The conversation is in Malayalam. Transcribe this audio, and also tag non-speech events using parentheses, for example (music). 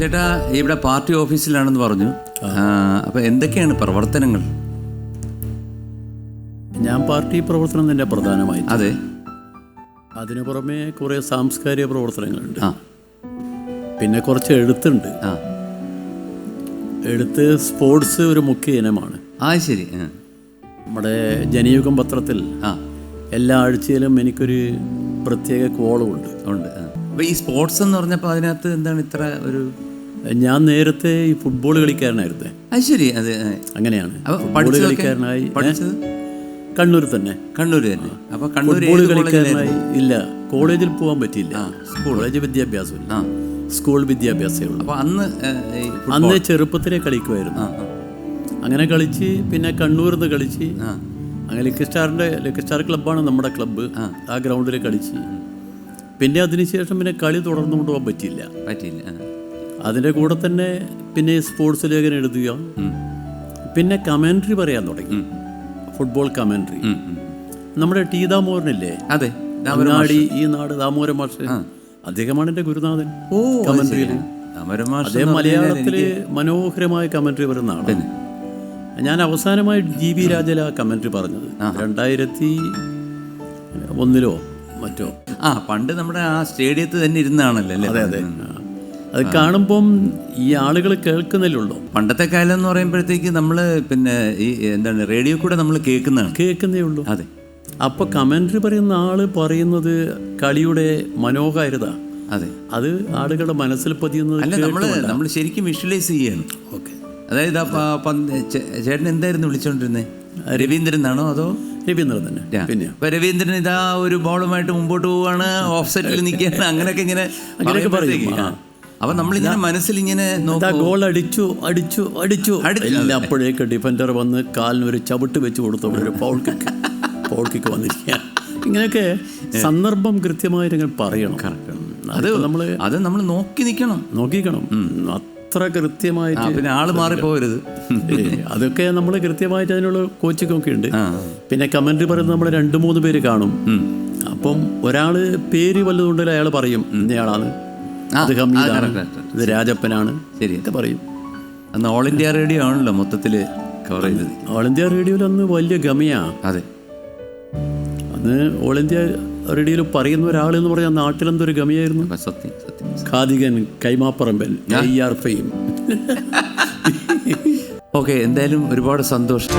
ചേട്ടാ ഇവിടെ പാർട്ടി ഓഫീസിലാണെന്ന് പറഞ്ഞു. അപ്പോൾ അപ്പൊ എന്തൊക്കെയാണ് പ്രവർത്തനങ്ങൾ? ഞാൻ പാർട്ടി പ്രവർത്തനം തന്നെ പ്രധാനമായി അതെ. അതിനു പുറമെ കുറേ സാംസ്കാരിക പ്രവർത്തനങ്ങളുണ്ട്. പിന്നെ കുറച്ച് എഴുത്തുണ്ട്. എഴുത്ത് സ്പോർട്സ് ഒരു മുഖ്യ ഇനമാണ്. ആ ശരി. നമ്മുടെ ജനയുഗം പത്രത്തിൽ ആ. എല്ലാ ആഴ്ചയിലും എനിക്കൊരു പ്രത്യേക കോളുണ്ട് ഉണ്ട് ആ. അപ്പൊ ഈ സ്പോർട്സ് എന്ന് പറഞ്ഞപ്പോൾ അതിനകത്ത് എന്താണ് ഇത്ര ഒരു ഞാൻ നേരത്തെ ഈ ഫുട്ബോൾ കളിക്കാരനായിരുന്നു. അത് ശരി അതെ അങ്ങനെയാണ്. ഫുട്ബോൾ കളിക്കാരനായി? പഠിച്ചത്? കണ്ണൂർ തന്നെ. കണ്ണൂർ തന്നെ. അപ്പൊ കണ്ണൂർ കളിക്കാരനായി ഇല്ല കോളേജിൽ പോകാൻ പറ്റിയില്ല. കോളേജ് വിദ്യാഭ്യാസമില്ല. ആ. സ്കൂൾ വിദ്യാഭ്യാസമേ ഉള്ളൂ. അപ്പൊ അന്ന് അന്ന് ചെറുപ്പത്തിലെ കളിക്കുമായിരുന്നു. അങ്ങനെ കളിച്ച് പിന്നെ കണ്ണൂരിൽ നിന്ന് കളിച്ച്. അങ്ങനെ ലക്കി സ്റ്റാറിന്റെ ലക്കി സ്റ്റാർ ക്ലബ്ബാണ് നമ്മുടെ ക്ലബ്ബ്. ആ. ഗ്രൗണ്ടിൽ കളിച്ച്. പിന്നെ അതിനുശേഷം പിന്നെ കളി തുടർന്നു കൊണ്ടുപോകാൻ പറ്റിയില്ല. പറ്റിയില്ല. അതിന്റെ കൂടെ തന്നെ പിന്നെ സ്പോർട്സ് ലേഖനം എഴുതുക. പിന്നെ കമൻട്രി പറയാൻ തുടങ്ങി. Football commentary. നമ്മുടെ ടി ദാമോഹനില്ലേ അതെ അങ്ങാടി ഈ നാട് ദാമോദരൻ മാഷ്. അദ്ദേഹമാണ് എന്റെ ഗുരുനാഥൻ ഓ കമൻട്രിയിൽ അദ്ദേഹം മലയാളത്തിൽ മനോഹരമായ കമൻട്രി വരുന്ന ആളാണ്. ഞാൻ അവസാനമായി ജി ബി രാജല കമൻട്രി പറഞ്ഞത്. രണ്ടായിരത്തി ഒന്നിലോ മറ്റോ. ആ പണ്ട് നമ്മുടെ ആ സ്റ്റേഡിയത്തിൽ തന്നെ ഇരുന്നാണല്ലോ അല്ലേ? അതെ അതെ. അത് കാണുമ്പം ഈ ആളുകൾ കേൾക്കുന്നില്ലുള്ളൂ പണ്ടത്തെ കാലം എന്ന് പറയുമ്പോഴത്തേക്ക് നമ്മൾ പിന്നെ ഈ എന്താണ് റേഡിയോ കൂടെ നമ്മൾ കേൾക്കുന്നതാണ്. കേൾക്കുന്നേ ഉള്ളൂ അതെ. അപ്പൊ കമൻട്രി പറയുന്ന ആൾ പറയുന്നത് കളിയുടെ മനോഹാരിത. അതെ. അത് ആളുകളുടെ മനസ്സിൽ പതിയുന്നത് അല്ല നമ്മൾ നമ്മൾ ശരിക്കും വിഷ്വലൈസ് ചെയ്യാണ്. ഓക്കെ. അതായത് ചേട്ടൻ എന്തായിരുന്നു വിളിച്ചോണ്ടിരുന്നത് രവീന്ദ്രൻ ആണോ അതോ? രവീന്ദ്രൻ തന്നെ. പിന്നെ. അപ്പൊ രവീന്ദ്രൻ ഇതാ ഒരു ബോളുമായിട്ട് മുമ്പോട്ട് പോവാണ് ഓഫ് സൈഡിൽ നിൽക്കുകയാണ് അങ്ങനെയൊക്കെ ഇങ്ങനെ അങ്ങനെയൊക്കെ പറയും. അപ്പൊ നമ്മളിങ്ങനെ മനസ്സിൽ ഇങ്ങനെ ഗോൾ അടിച്ചു അടിച്ചു അടിച്ചു. അപ്പോഴേക്ക് ഡിഫൻഡർ വന്ന് കാലിന് ഒരു ചവിട്ട് വെച്ച് കൊടുത്തു പോൾക്കിക്ക് ഒരു പൗൾ കിക്ക് പൗൾ കിക്ക് വന്നിരിക്കുക ഇങ്ങനെയൊക്കെ സന്ദർഭം കൃത്യമായിട്ട് ഇങ്ങനെ പറയണം. അത് നമ്മൾ അത് നമ്മൾ നോക്കി നിൽക്കണം നോക്കിക്കണം. അത്ര കൃത്യമായിട്ട് പിന്നെ ആൾ മാറിപ്പോകരുത് ഏ, അതൊക്കെ നമ്മൾ കൃത്യമായിട്ട് അതിനുള്ള കോച്ചിങ് ഒക്കെ ഉണ്ട് പിന്നെ കമന്റ് പറയുന്നത് നമ്മൾ രണ്ട് മൂന്ന് പേര് കാണും. അപ്പം ഒരാൾ പേര് വല്ലതുണ്ടെങ്കിൽ അയാൾ പറയും ഇന്നയാളാണ്. Correct. ഇത് രാജപ്പനാണ്. ശരി ഒക്കെ പറയും. അന്ന് ഓൾ ഇന്ത്യ റേഡിയോ ആണല്ലോ മൊത്തത്തിൽ കവർ ചെയ്തത്. ഓൾ ഇന്ത്യ റേഡിയോയിൽ അന്ന് വലിയ ഗമയാ. അതെ. അന്ന് ഓൾ ഇന്ത്യ റേഡിയോയിൽ പറയുന്ന ഒരാൾ എന്ന് പറഞ്ഞാൽ നാട്ടിലെന്തൊരു ഗമയായിരുന്നു. സത്യം സത്യം ഖാദികൻ കൈമാപ്പറമ്പൻ ഐ ആർ ഫെയിം (laughs) ഓക്കെ എന്തായാലും ഒരുപാട് സന്തോഷം.